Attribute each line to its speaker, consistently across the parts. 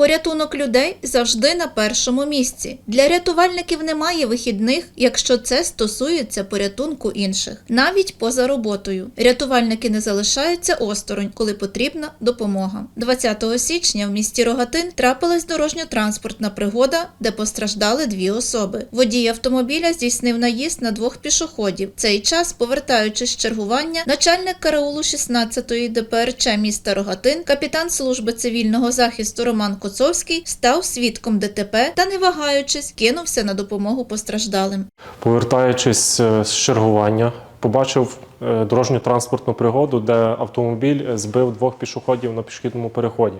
Speaker 1: Порятунок людей завжди на першому місці. Для рятувальників немає вихідних, якщо це стосується порятунку інших, навіть поза роботою. Рятувальники не залишаються осторонь, коли потрібна допомога. 20 січня в місті Рогатин трапилась дорожньо-транспортна пригода, де постраждали дві особи. Водій автомобіля здійснив наїзд на двох пішоходів. Цей час, повертаючись з чергування, начальник караулу 16-ї ДПРЧ міста Рогатин, капітан служби цивільного захисту Роман Коцовський, став свідком ДТП та, не вагаючись, кинувся на допомогу постраждалим.
Speaker 2: Повертаючись е, з чергування, побачив е, дорожньо-транспортну пригоду, де автомобіль збив двох пішоходів на пішохідному переході.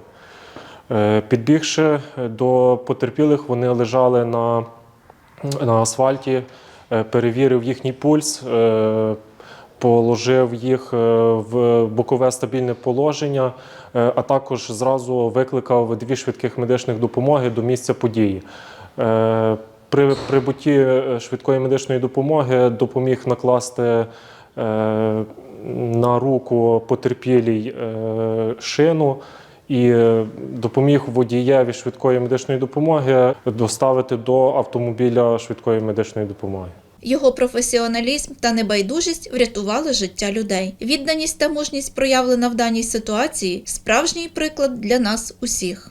Speaker 2: Е, Підбігши до потерпілих, вони лежали на, на асфальті, перевірив їхній пульс, положив їх е, в бокове стабільне положення, е, а також зразу викликав дві швидких медичних допомоги до місця події. Е, При прибутті швидкої медичної допомоги допоміг накласти на руку потерпілій шину і допоміг водієві швидкої медичної допомоги доставити до автомобіля швидкої медичної допомоги.
Speaker 1: Його професіоналізм та небайдужість врятували життя людей. Відданість та мужність, проявлена в даній ситуації, справжній приклад для нас усіх.